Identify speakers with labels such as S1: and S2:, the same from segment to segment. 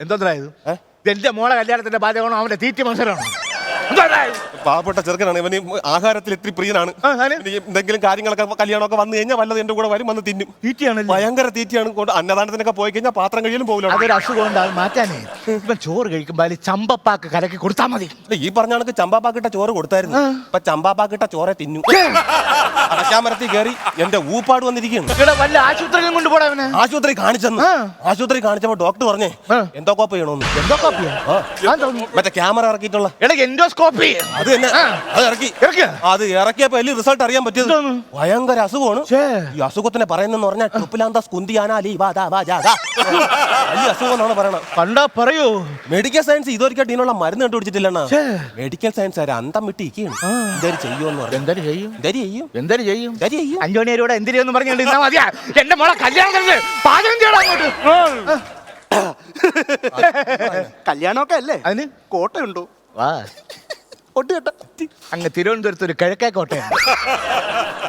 S1: എന്തോന്നായത്? എന്റെ മോളെ കല്യാണത്തിന്റെ ബാധ്യമാണോ അവന്റെ തീറ്റി മത്സരമാണോ?
S2: പാവപ്പെട്ട ചെറുക്കനാണ്. ഇവന് ആഹാരത്തിൽ ഇത്തിരി പ്രിയനാണ്. ഇനി എന്തെങ്കിലും കാര്യങ്ങളൊക്കെ കല്യാണമൊക്കെ വന്നു കഴിഞ്ഞാൽ വല്ലത് എന്റെ കൂടെ വരും വന്ന് തിന്നും.
S1: തീറ്റിയാണ്
S2: ഭയങ്കര തീറ്റയാണ്. കൊണ്ട് അന്നദാനത്തിനൊക്കെ പോയി കഴിഞ്ഞാൽ പാത്രം കഴിയലും പോകില്ല
S1: അതൊരു അസുഖം ഉണ്ട് അത് മാറ്റാനേ. ഇവൻ ചോറ് കഴിക്കുമ്പോൾ അതിൽ ചമ്പപ്പാക്ക് കലക്കി കൊടുത്താൽ മതി.
S2: ഈ പറഞ്ഞ കണക്ക് ചമ്പാപ്പാക്കിട്ട ചോറ് കൊടുത്തായിരുന്നു. ഇപ്പൊ ചമ്പാപ്പാക്കിട്ട ചോറെ തിന്നു. അടക്കാമരത്തിൽ കയറി എന്റെ ഊപ്പാട് വന്നിരിക്കുന്നു.
S1: ഇവിടെ വല്ല ആശുപത്രിയിലും കൊണ്ടുപോടാ അവന്?
S2: ആശുപത്രി കാണിച്ചെന്ന്. ആശുപത്രി കാണിച്ചപ്പോ ഡോക്ടർ പറഞ്ഞേ. എന്തോ കോപ്പ് ചെയ്യണമെന്ന്
S1: എന്തോ കോപ്പിയാ?
S2: മറ്റേ ക്യാമറ ഇറക്കിയിട്ടുള്ള.
S1: എടാ എൻഡോസ്കോപ്പി
S2: അത് തന്നെ. അത് ഇറക്കി.
S1: ഇറക്കിയ?
S2: അത് ഇറക്കിയപ്പോ വലിയ റിസൾട്ട് അറിയാൻ പറ്റിയത്? ഭയങ്കര അസുഖമാണ്. ഈ അസുഖത്തിനെ പറയുന്നെന്ന് പറഞ്ഞാൽ ട്രിപ്പിലാന്താ കുന്തിയാനാലി വലിയ അസുഖം എന്നാണ് പറയണത്.
S1: കണ്ടാ പറയൂ.
S2: മെഡിക്കൽ സയൻസ് ഇതൊരിക്കലും ഇതിനുള്ള മരുന്ന് കണ്ടുപിടിച്ചിട്ടില്ലണ്ണ. മെഡിക്കൽ സയൻസ് ആര് അന്തം വിട്ട് ഇരിക്കുകയാണ് എന്തായാലും ചെയ്യുമെന്ന് പറഞ്ഞു
S1: എന്തായാലും ചെയ്യും?
S2: എന്തായാലും ചെയ്യും.
S1: എന്തായാലും ചെയ്യും?
S2: എന്തായാലും ചെയ്യും.
S1: അഞ്ചോണിയരോടെ എന്തിനെന്ന് പറഞ്ഞിട്ട് ഇന്നാ മതിയാ. എന്റെ മോളെ കല്യാണം കഴിഞ്ഞ് പാചകം ചെയ്യണം അങ്ങോട്ട്.
S3: കല്യാണമൊക്കെ അല്ലേ?
S1: അതിന്?
S3: കോട്ടയുണ്ടോ?
S1: വാ
S3: ഒട്ട്
S1: അങ്ങ് തിരുവനന്തപുരത്ത് ഒരു കിഴക്കേ കോട്ടയുണ്ട്.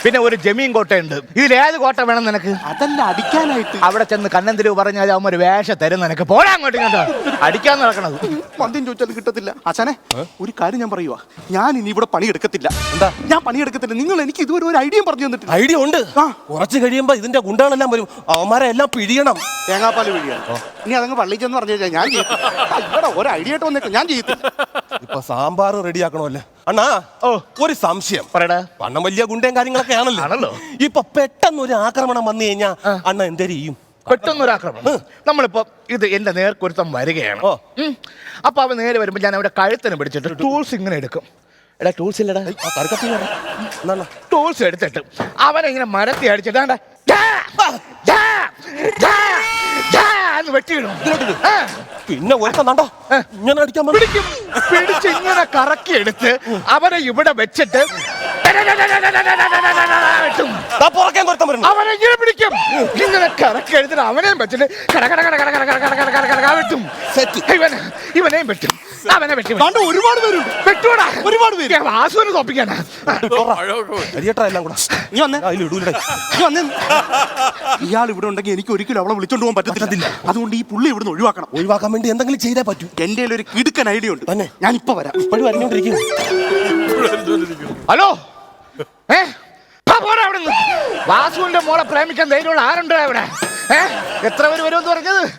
S1: പിന്നെ ഒരു ജമീൻ കോട്ടയുണ്ട്. ഇതിൽ ഏത് കോട്ട വേണം നിനക്ക്?
S3: അതല്ല അടിക്കാനായിട്ട്.
S1: അവിടെ ചെന്ന് കണ്ണന്തിരിവ് പറഞ്ഞാൽ അവൻ ഒരു വേഷ തരും നിനക്ക്. പോടാ അങ്ങോട്ട് ഇങ്ങോട്ട്. അടിക്കാൻ നടക്കണത്.
S3: മദ്യം ചോദിച്ചാൽ കിട്ടത്തില്ല. അച്ഛനെ ഒരു കാര്യം ഞാൻ പറയുവാ. ഞാൻ ഇനി ഇവിടെ പണിയെടുക്കത്തില്ല.
S2: എന്താ?
S3: ഞാൻ പണിയെടുക്കത്തില്ല. നിങ്ങൾ എനിക്ക് ഇതുവരെ ഒരു ഐഡിയ പറഞ്ഞു തന്നിട്ടില്ല.
S2: ഐഡിയ ഉണ്ട്.
S3: ആ.
S2: കുറച്ച് കഴിയുമ്പോ ഇതിന്റെ ഗുണ്ടകളെല്ലാം വരും. അവന്മാരെ എല്ലാം പിഴിയണം.
S3: തേങ്ങാപ്പാൽ പിഴിയണം ഇനി അതങ്ങ് പള്ളി ചെന്ന് പറഞ്ഞു കഴിഞ്ഞാൽ ഞാൻ ചെയ്യും ആ, ഇവിടെ ഒരു ഐഡിയ ആയിട്ട് വന്നേക്കാം. ഞാൻ ചെയ്യത്തില്ല.
S2: ഇപ്പൊ സാമ്പാർ റെഡിയാക്കണമല്ലേ? അണ്ണാ
S1: ഓ.
S2: ഒരു സംശയം.
S1: പറയടാ.
S2: പണം വലിയ ഗുണ്ടയും കാര്യങ്ങളൊക്കെ ആണല്ലോ.
S1: ആണല്ലോ.
S2: ഇപ്പൊ പെട്ടെന്ന് ഒരു ആക്രമണം വന്നു കഴിഞ്ഞാ അണ്ണ എന്തേലും ചെയ്യും?
S1: പെട്ടെന്ന് പെട്ടെന്നൊരാക്രമണം നമ്മളിപ്പോ ഇത് എന്റെ നേർക്കൊരുത്തം വരികയാണ്.
S2: ഓ.
S1: അപ്പൊ അവൻ നേരെ വരുമ്പോ ഞാൻ അവിടെ കഴുത്തിന് പിടിച്ചിട്ട് ടൂൾസ് ഇങ്ങനെ എടുക്കും. എടാ ടൂൾസ് ഇല്ലടാ. ടൂൾസ് എടുത്തിട്ട് അവനെ ഇങ്ങനെ മരത്തി അടിച്ചിട്ട് വെട്ടിയിടും.
S2: പിന്നെ ഒരുത്തണ്ടോ ഇങ്ങനെ അടിക്കാൻ.
S1: പിടിക്കും. പിടിച്ച് ഇങ്ങനെ കറക്കി എടുത്ത് അവനെ ഇവിടെ വെച്ചിട്ട് വെട്ടും
S2: ദാ പുറകെ
S1: അവനെ ഇങ്ങനെ പിടിക്കും. ഇങ്ങനെ കറക്കി എടുത്തിട്ട് അവനെയും വെച്ചിട്ട് കട കട കട കട കട കട കട കട കട കട വെട്ടും.
S2: സെറ്റ്.
S1: ഇവനെ ഇവനെയും വെട്ടും. അവനെ വെട്ടി
S3: കണ്ട ഒരുപാട് പേരുണ്ട്
S1: വെട്ടൂടാ
S3: ഒരുപാട് പേര്.
S1: വാസുവിനെ തോപ്പിക്കാനാ.
S2: അരിയട്ടാ എല്ലാം കൂടെ.
S3: നീ വന്നേ.
S2: അതിൽ ഇടൂലേ
S3: നീ വന്നേ. ഇയാൾ ഇവിടെ ഉണ്ടെങ്കിൽ എനിക്ക് ഒരിക്കലും അവളെ വിളിച്ചോണ്ട് പോകാൻ പറ്റത്തില്ല. അതുകൊണ്ട് ഈ പുള്ളി ഇവിടുന്ന് ഒഴിവാക്കണം.
S2: ഒഴിവാക്കാൻ വേണ്ടി എന്തെങ്കിലും ചെയ്തേ പറ്റൂ.
S3: എന്റെ ഒരു കിടുക്കൻ ഐഡിയ ഉണ്ട്.
S2: തന്നെ?
S3: ഞാൻ ഇപ്പൊ വരാം.
S2: ഇപ്പോഴും അറിഞ്ഞോണ്ടിരിക്കുന്നു.
S1: ഹലോ? ഏ? ആ, പോടാ അവിടുന്ന് വാസുവിന്റെ മോളെ പ്രേമിക്കാൻ ധൈര്യമുള്ള ആരുണ്ട് അവിടെ? എത്ര പേര് വരുമെന്ന് പറഞ്ഞത്?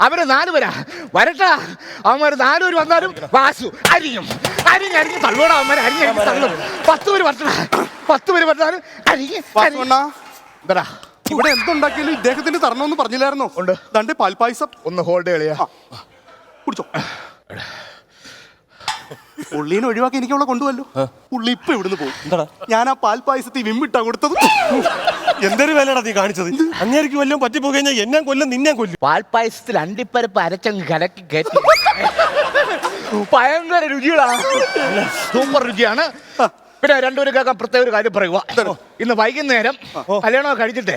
S1: അവർ നാല് പേരാ. വരട്ടാ. അവന്മാര് നാല് പേര് വന്നാലും വാസു അരിയും. അരിഞ്ഞ് അരിഞ്ഞ് തള്ളോടാ അവന്മാര്. അരിഞ്ഞ് അരിഞ്ഞ് തള്ളും. പത്ത് പേര് വരട്ടാ. പത്ത് പേര് വരട്ടാലും അരിഞ്ഞ് എന്താടാ
S3: ഇവിടെ. എന്തുണ്ടാക്കിയാലും ഇദ്ദേഹത്തിന് തരണമെന്ന് പറഞ്ഞില്ലായിരുന്നോ?
S1: ഉണ്ട്.
S3: രണ്ട് പാൽപായസം.
S1: ഒന്ന് ഹോൾഡ് കളിയാ
S3: കുടിച്ചോ. പുള്ളീനെ ഒഴിവാക്കി എനിക്ക് അവളെ കൊണ്ടുവല്ലോ. പുള്ളി ഇപ്പൊ ഇവിടുന്ന് പോകും. ഞാൻ ആ പാൽ പായസത്തിൽ വിമ്മിട്ടാ കൊടുത്തത്.
S2: എന്തൊരു വിലടാ നീ കാണിച്ചത്? അങ്ങേക്ക് വല്ലതും പറ്റിപ്പോ കഴിഞ്ഞാൽ എന്നെ കൊല്ലും നിന്നെ കൊല്ലും.
S1: പാൽപ്പായസത്തിൽ അണ്ടിപ്പരപ്പ് അരച്ചങ്ങ് കലക്കി കയറ്റി. ഭയങ്കര രുചികളാ. സൂപ്പർ രുചിയാണ്. പിന്നെ രണ്ടുപേരും കേൾക്കാൻ പ്രത്യേക ഒരു കാര്യം പറയുക ഇന്ന് വൈകുന്നേരം കല്യാണം കഴിച്ചിട്ടേ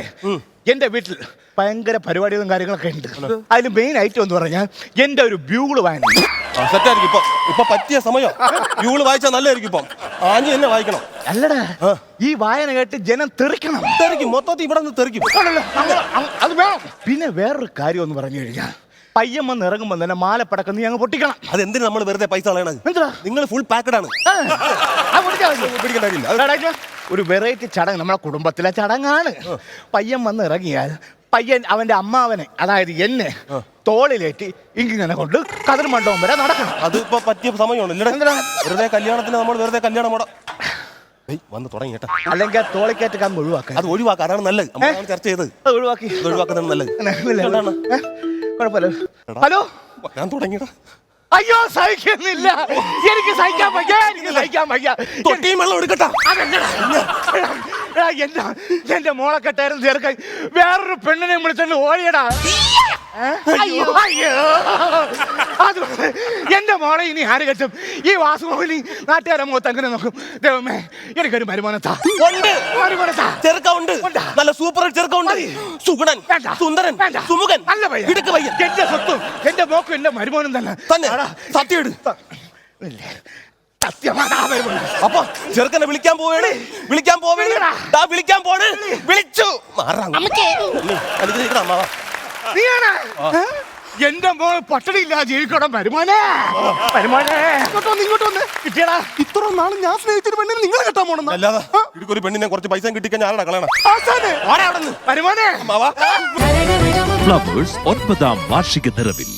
S1: എന്റെ വീട്ടിൽ ഭയങ്കര പരിപാടികളും കാര്യങ്ങളൊക്കെ ഉണ്ട്. അതിൽ മെയിൻ ഐറ്റം എന്ന് പറഞ്ഞാൽ എന്റെ ഒരു ബ്യൂഗിൾ വായന
S2: ആ, സെറ്റായിരിക്കും ഇപ്പൊ. ഇപ്പൊ പറ്റിയ സമയം. യൂൾ വായിച്ചാൽ നല്ലതായിരിക്കും ഇപ്പം. ആഞ്ഞു തന്നെ വായിക്കണം.
S1: അല്ലടാ ഈ വായന കേട്ട് ജനം തെറിക്കണം.
S2: തെറിക്കും. മൊത്തത്തിൽ ഇവിടെ നിന്ന് തെറിക്കും.
S1: അത് വേണം. പിന്നെ വേറൊരു കാര്യം ഒന്ന് പറഞ്ഞു കഴിഞ്ഞാൽ പയ്യൻ വന്ന് ഇറങ്ങുമ്പോൾ തന്നെ മാലപ്പടക്കം നീ അങ്ങ് പൊട്ടിക്കണം.
S2: അതെന്തിനു നമ്മൾ വെറുതെ പൈസ കളയണത്? നിങ്ങൾ ഫുൾ പാക്കഡ് ആണ്.
S1: ഒരു വെറൈറ്റി ചടങ്ങ്. നമ്മുടെ കുടുംബത്തിലെ ചടങ്ങാണ്. പയ്യൻ വന്ന് ഇറങ്ങിയാൽ പയ്യൻ അവന്റെ അമ്മാവനെ അതായത് എന്നെ തോളിലേറ്റി ഇങ്ങനെ കൊണ്ട് കതിർ മണ്ഡപം വരെ നടക്കണം.
S2: അത് ഇപ്പൊ പറ്റിയ സമയമാണ്. ഇല്ലടാ
S1: എന്തിനാ?
S2: വെറുതെ കല്യാണത്തിന് നമ്മൾ വെറുതെ കല്യാണം മുട. ഏയ് വന്ന് തുടങ്ങി കേട്ടാ.
S1: അല്ലെങ്കിൽ തോളിക്കയറ്റ് കമ്പ് ഒഴിവാക്കാൻ
S2: അത് ഒഴിവാക്കാം അതാണ് നല്ലത് ചർച്ച ചെയ്തത്
S1: ഒഴിവാക്കി.
S2: ഒഴിവാക്കുന്നതാണ് നല്ലത്?
S1: കുഴപ്പമില്ല. ഹലോ?
S2: ഞാൻ തുടങ്ങിയടാ.
S1: അയ്യോ സഹിക്കുന്നില്ല. എനിക്ക് സഹിക്കാൻ വയ്യ എനിക്ക് സഹിക്കാൻ വയ്യ.
S2: തൊട്ടിയും വെള്ളം എടുക്കട്ടെ?
S1: എടാ, എന്റെ എന്റെ മോളെ കെട്ടായിരുന്നു ചേർക്കാൻ വേറൊരു പെണ്ണിനെ വിളിച്ചോണ്ട് ഓടിയടാ. അയ്യോ. അയ്യോ. അത് എന്റെ മോളെ ഇനി ആര് കെട്ടും? ഈ വാസുമോഹിനി നാട്ടുകാരെ മുഖത്ത് അങ്ങനെ നോക്കും. ദൈവമേ എനിക്കൊരു മരുമോനത്താ.
S2: ഉണ്ട്.
S1: മരുമോനത്താ.
S2: ചെറുക്ക ഉണ്ട്. നല്ല സൂപ്പർ ചെറുക്ക ഉണ്ട് സുഗുണൻ സുന്ദരൻ സുമുഖൻ
S1: നല്ല പയ്യൻ.
S2: ഇടുക്ക് പയ്യൻ.
S1: എന്റെ സ്വത്തും എന്റെ മോക്കും എന്റെ മരുമോനും തന്നെ.
S2: തന്നെ. സത്യം ഇട്. അപ്പൊ ചെറുക്കനെ വിളിക്കാൻ പോവേണ്. വിളിക്കാൻ പോവേണ്. ദാ വിളിക്കാൻ പോണ്. വിളിച്ചു.
S1: എന്റെ മോൾ പട്ടണിയില്ല. ജീവിക്കണം വരുമാനേ. വരുമാനേ.
S3: ഇങ്ങോട്ട് വന്ന് ഇങ്ങോട്ട് വന്ന്.
S1: കിട്ടിയടാ.
S3: ഇത്ര നാൾ ഞാൻ സ്നേഹിച്ചൊരു പെണ്ണിനെ നിങ്ങൾ കെട്ടാൻ പോണെന്ന്?
S2: അല്ലാതെ ഇടുക്കൊരു പെണ്ണിനെ കുറച്ച് പൈസ കിട്ടിക്കഴിഞ്ഞാൽ ആരുടെ കളയണം
S1: വരുമാനേ.
S4: ഫ്ലവേഴ്സ് ഒൻപതാം വാർഷിക നിറവിൽ.